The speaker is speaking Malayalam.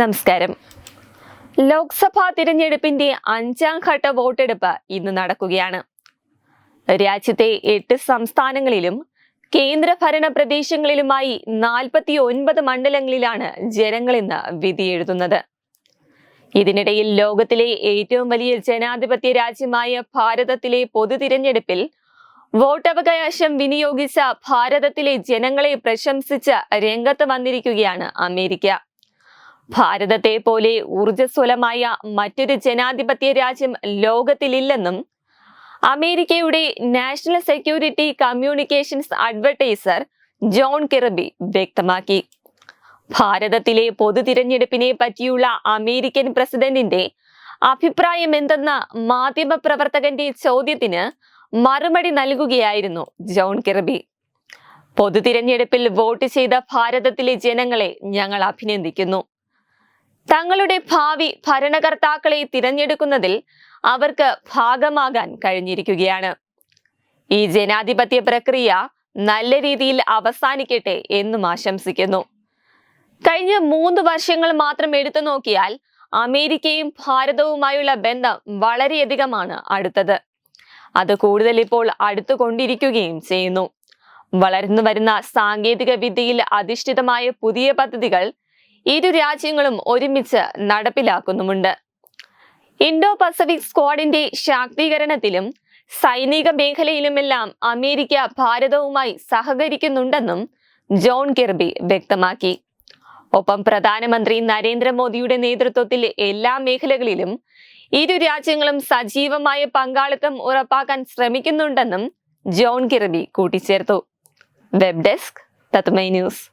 നമസ്കാരം. ലോക്സഭാ തിരഞ്ഞെടുപ്പിന്റെ അഞ്ചാം ഘട്ട വോട്ടെടുപ്പ് ഇന്ന് നടക്കുകയാണ്. രാജ്യത്തെ എട്ട് സംസ്ഥാനങ്ങളിലും കേന്ദ്രഭരണ പ്രദേശങ്ങളിലുമായി നാൽപ്പത്തി ഒൻപത് മണ്ഡലങ്ങളിലാണ് ജനങ്ങൾ ഇന്ന് വിധിയെഴുതുന്നത് ഇതിനിടയിൽ ലോകത്തിലെ ഏറ്റവും വലിയ ജനാധിപത്യ രാജ്യമായ ഭാരതത്തിലെ പൊതു തിരഞ്ഞെടുപ്പിൽ വോട്ടവകാശം വിനിയോഗിച്ച ഭാരതത്തിലെ ജനങ്ങളെ പ്രശംസിച്ച് രംഗത്ത് വന്നിരിക്കുകയാണ് അമേരിക്ക. ഭാരതത്തെ പോലെ ഊർജസ്വലമായ മറ്റൊരു ജനാധിപത്യ രാജ്യം ലോകത്തിലില്ലെന്നും അമേരിക്കയുടെ national security communications advertiser John Kirby വ്യക്തമാക്കി. ഭാരതത്തിലെ പൊതു തിരഞ്ഞെടുപ്പിനെ പറ്റിയുള്ള അമേരിക്കൻ പ്രസിഡന്റിന്റെ അഭിപ്രായം എന്തെന്ന മാധ്യമപ്രവർത്തകന്റെ ചോദ്യത്തിന് മറുപടി നൽകുകയായിരുന്നു ജോൺ കിറബി. പൊതു തിരഞ്ഞെടുപ്പിൽ വോട്ട് ചെയ്ത ഭാരതത്തിലെ ജനങ്ങളെ ഞങ്ങൾ അഭിനന്ദിക്കുന്നു. തങ്ങളുടെ ഭാവി ഭരണകർത്താക്കളെ തിരഞ്ഞെടുക്കുന്നതിൽ അവർക്ക് ഭാഗമാകാൻ കഴിഞ്ഞിരിക്കുകയാണ്. ഈ ജനാധിപത്യ പ്രക്രിയ നല്ല രീതിയിൽ അവസാനിക്കട്ടെ എന്നും ആശംസിക്കുന്നു. കഴിഞ്ഞ മൂന്ന് വർഷങ്ങൾ മാത്രം എടുത്തു നോക്കിയാൽ അമേരിക്കയും ഭാരതവുമായുള്ള ബന്ധം വളരെയധികമാണ് അടുത്തത്. അത് കൂടുതൽ ഇപ്പോൾ അടുത്തുകൊണ്ടിരിക്കുകയും ചെയ്യുന്നു. വളർന്നു വരുന്ന സാങ്കേതിക വിദ്യയിൽ അധിഷ്ഠിതമായ പുതിയ പദ്ധതികൾ ഇരു രാജ്യങ്ങളും ഒരുമിച്ച് നടപ്പിലാക്കുന്നുമുണ്ട്. ഇൻഡോ പസഫിക് സ്ക്വാഡിന്റെ ശാക്തീകരണത്തിലും സൈനിക മേഖലയിലുമെല്ലാം അമേരിക്ക ഭാരതവുമായി സഹകരിക്കുന്നുണ്ടെന്നും ജോൺ കിർബി വ്യക്തമാക്കി. ഒപ്പം പ്രധാനമന്ത്രി നരേന്ദ്രമോദിയുടെ നേതൃത്വത്തിൽ എല്ലാ മേഖലകളിലും ഇരു രാജ്യങ്ങളും സജീവമായ പങ്കാളിത്തം ഉറപ്പാക്കാൻ ശ്രമിക്കുന്നുണ്ടെന്നും ജോൺ കിർബി കൂട്ടിച്ചേർത്തു. Web desk Tatwamayi news.